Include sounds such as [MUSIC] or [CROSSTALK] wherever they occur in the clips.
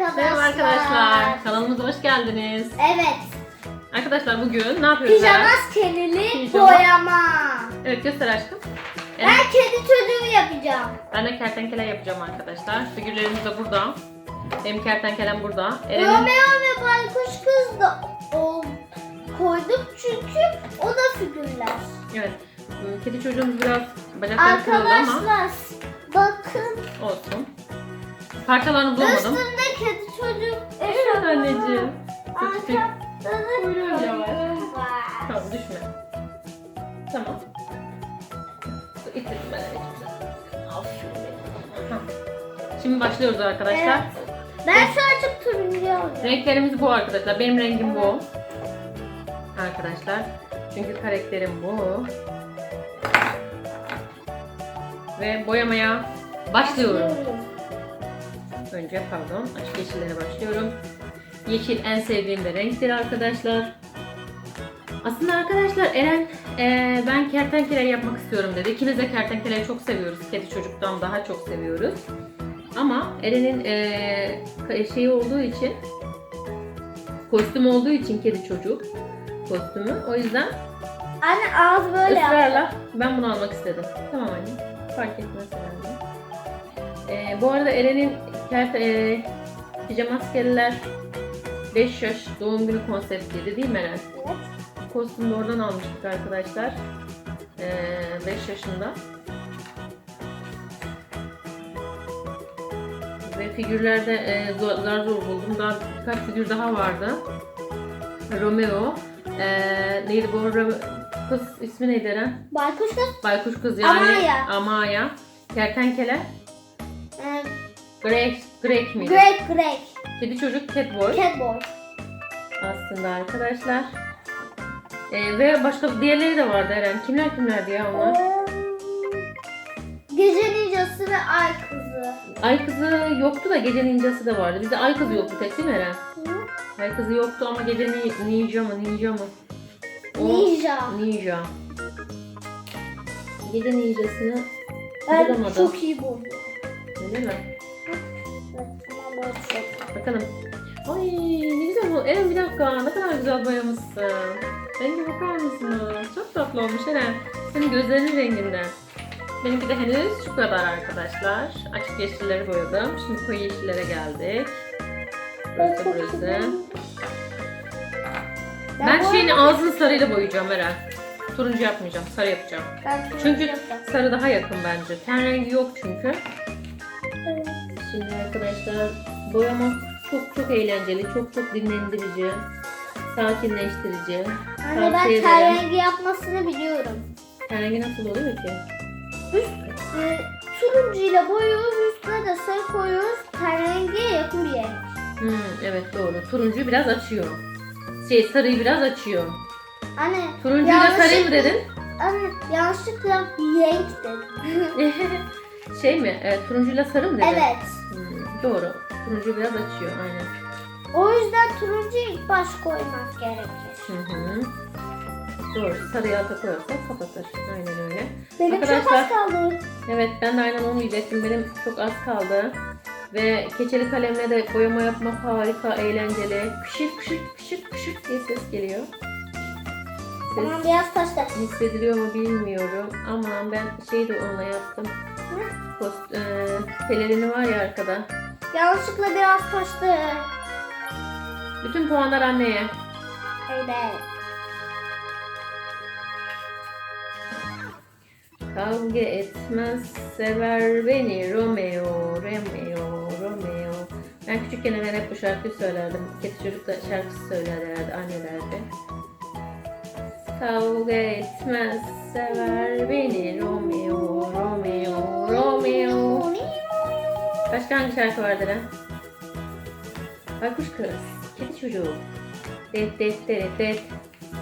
arkadaşlar. Merhaba arkadaşlar. Kanalımıza hoş geldiniz. Evet. Arkadaşlar bugün ne yapıyoruz? Pijama kenili Pijama. boyama. Evet göster aşkım. Ben Evet, kedi çocuğu yapacağım. ben de kertenkele yapacağım arkadaşlar. Figürlerimiz de burada. Benim kertenkelem burada. Eren'in Romeo ve Baykuş Kız da o, koyduk çünkü o da figürler. evet. ıı, Kedi çocuğumuz biraz bacakları kırıldı ama Arkadaşlar bakın olsun. Parçalarını bulamadım. üstünde anneciğim. Çok küçük. Buyurun yavaş. Tamam düşme. Tamam. Hah. Şimdi başlıyoruz arkadaşlar. Evet. Ben açık turuncu alacağım. Renklerimiz bu arkadaşlar. Benim rengim bu. Arkadaşlar. Çünkü karakterim bu. Ve boyamaya başlıyorum. Önce pardon açık yeşillere başlıyorum. Yeşil en sevdiğim de renktir arkadaşlar. Aslında arkadaşlar Eren eee, ben kertenkele yapmak istiyorum dedi. İkimiz de kertenkeleyi çok seviyoruz. Kedi çocuktan daha çok seviyoruz. Ama Eren'in ka- şeyi olduğu için kostüm olduğu için kedi çocuk kostümü. O yüzden Anne ağız böyle ısrarla ben bunu almak istedim. Tamam anne. Fark etmez herhalde. Ee, bu arada Eren'in kert, e, pijama askeriler 5 yaş doğum günü konseptiydi değil mi Eren? Evet. Kostümü de oradan almıştık arkadaşlar. 5 yaşında. Ve figürlerde e, zor, zor buldum. Daha birkaç figür daha vardı. Romeo. E, neydi bu? Kız ismi neydi Eren? Baykuş kız. Baykuş kız yani. Amaya. Amaya. Kertenkele. E, Greg, Greg miydi? Greg Greg. Kedi çocuk Catboy. Catboy. aslında arkadaşlar. Ee, ve başka diğerleri de vardı Eren. Kimler kimlerdi ya onlar? Ee, Gece ninjası ve ay kızı. Ay kızı yoktu da gece ninjası da vardı. Bizde ay kızı yoktu tek değil mi Eren? Hı? Ay kızı yoktu ama gece ni- ninja mı ninja mı? O- Ninja. Ninja. Gece ninjasını Ben bulamadım. çok iyi buldum. Öyle mi? Evet, tamam. Bakalım. Ay ne güzel bu. Eren bir dakika ne kadar güzel boyamışsın. Renge bakar mısınız? Çok tatlı olmuş Eren. Senin gözlerinin renginden. Benimki de henüz şu kadar arkadaşlar. Açık yeşilleri boyadım. Şimdi koyu yeşillere geldik. Ben Burası. Ben şeyini arada- ağzını sarıyla boyayacağım Eren. Turuncu yapmayacağım. Sarı yapacağım. Ben Çünkü yapacağım. sarı daha yakın bence. Ten rengi yok çünkü. Evet. Şimdi arkadaşlar boyama çok çok eğlenceli, çok çok dinlendirici, sakinleştirici. Anne ben Tavsiye ederim. yapmasını biliyorum. Ten rengi nasıl oluyor ki? Ee, turuncuyla boyuyoruz, üstüne de sarı koyuyoruz. Ten rengiye yakın bir yer. Hmm, evet doğru. Turuncu biraz açıyor. Şey sarıyı biraz açıyor. Anne, Turuncuyla sarıyı mı yanlışlıkla- dedin? Anne, yanlışlıkla renk dedim. [LAUGHS] şey mi? Evet, turuncuyla sarı mı dedin? evet. Hmm, doğru. Turuncu biraz açıyor aynen. O yüzden turuncuyu ilk baş koymak gerekir. Hı hı. Doğru. Sarıyı alta koyarsak kapatır. Aynen öyle. Benim çok az kaldı. Evet ben de aynen onu diyecektim. Benim çok az kaldı. Ve keçeli kalemle de boyama yapmak harika, eğlenceli. Kışırt kışırt kışırt kışırt diye ses geliyor. Ses biraz taşla. hissediliyor mu bilmiyorum ama ben şey de onunla yaptım. Post, e, pelerini var ya arkada. Yanlışlıkla biraz taştı. Bütün puanlar anneye. Evet. Kavga etmez, sever beni Romeo, Romeo, Romeo. Ben küçükken hemen hep bu şarkıyı söylerdim. Kedi çocuk da şarkısı söylerlerdi annelerde. Kavga etmez, sever beni Romeo, Romeo, Romeo. Başka hangi şarkı vardı lan? Baykuş kız, kedi çocuğu. Det det det det.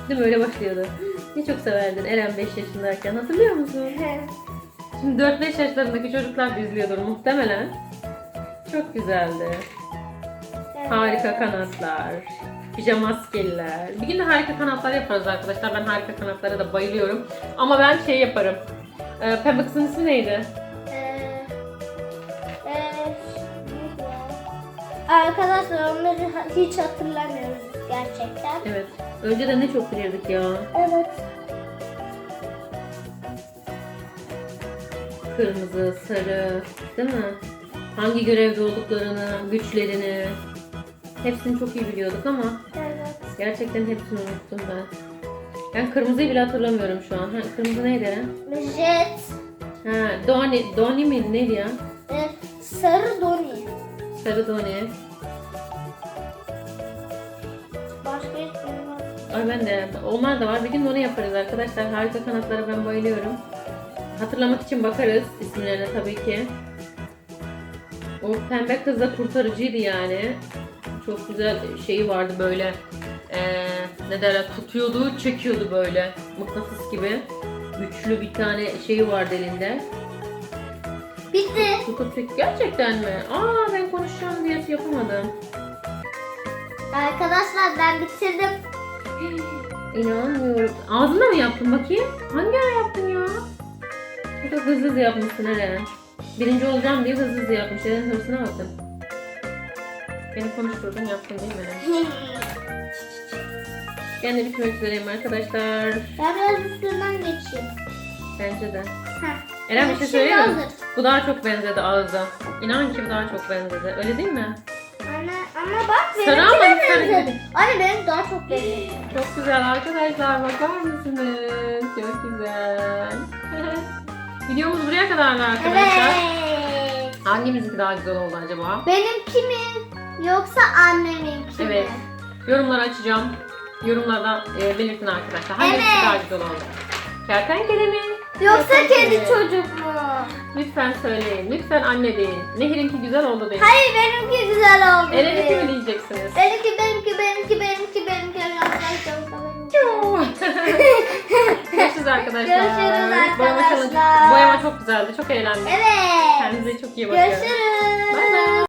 Değil mi öyle başlıyordu. Ne çok severdin Eren 5 yaşındayken hatırlıyor musun? Şimdi 4-5 yaşlarındaki çocuklar da izliyordur muhtemelen. Çok güzeldi. Harika kanatlar. Pijama askeriler. Bir gün de harika kanatlar yaparız arkadaşlar. Ben harika kanatlara da bayılıyorum. Ama ben şey yaparım. Ee, Pembe kızın ismi neydi? Arkadaşlar onları hiç hatırlamıyoruz gerçekten. Evet. Önceden ne çok bilirdik ya. Evet. Kırmızı, sarı, değil mi? Hangi görevde olduklarını, güçlerini hepsini çok iyi biliyorduk ama Evet. gerçekten hepsini unuttum ben. Ben kırmızıyı bile hatırlamıyorum şu an. Ha, kırmızı neydi? Jet. Ha, Doni, Doni miydi neydi ya? Evet. Sarı doni. Sarı Doni. Başka hiç bilmiyorum. Ay ben de. Onlar da var. Bir gün onu yaparız arkadaşlar. Harika kanatlara ben bayılıyorum. Hatırlamak için bakarız isimlerine tabii ki. O pembe kız da kurtarıcıydı yani. Çok güzel şeyi vardı böyle. Ee, ne derler tutuyordu, çekiyordu böyle. Mıknatıs gibi. Güçlü bir tane şeyi vardı elinde. Bitti. Çek. Gerçekten mi? Aa ben konuşacağım diye yapamadım. Arkadaşlar ben bitirdim. İnanmıyorum. Ağzına mı yaptın bakayım? Hangi ara yaptın ya? Da hızlı hızlı yapmışsın Eren. Birinci olacağım diye hızlı hızlı yapmış. Eren hırsına bakın. Beni konuşturdun yaptın değil mi? [LAUGHS] Ben de bitmek üzereyim arkadaşlar. ben biraz üstünden geçeyim. Bence de. Heh. Eren bir şey Şimdi söyleyeyim mi? hazır. Bu daha çok benzedi ağızda. İnan ki bu daha çok benzedi. Öyle değil mi? Anne, ama bak Sarı benimki ama de sarı benzedi. Anne benim daha çok benzedi. Çok güzel arkadaşlar bakar mısınız? Çok güzel. [LAUGHS] Videomuz buraya kadardı arkadaşlar. Evet. Hangimizinki daha güzel oldu acaba? Benimki mi yoksa anneminki Evet. mi? Yorumları açacağım. Yorumlarda e, belirtin arkadaşlar. Hangisi Evet. daha güzel oldu? Kertenkele mi? Yoksa kedi çocuk mu? Lütfen söyleyin. Lütfen anne deyin. Nehir'inki güzel oldu deyin. Hayır benimki güzel oldu. Eren'inki mi diyeceksiniz? Benimki benimki benimki benimki benimki Görüşürüz arkadaşlar. Görüşürüz Boyama, arkadaşlar. boyama çok güzeldi. Çok eğlendik. Evet. Kendinize çok iyi bakın. Görüşürüz.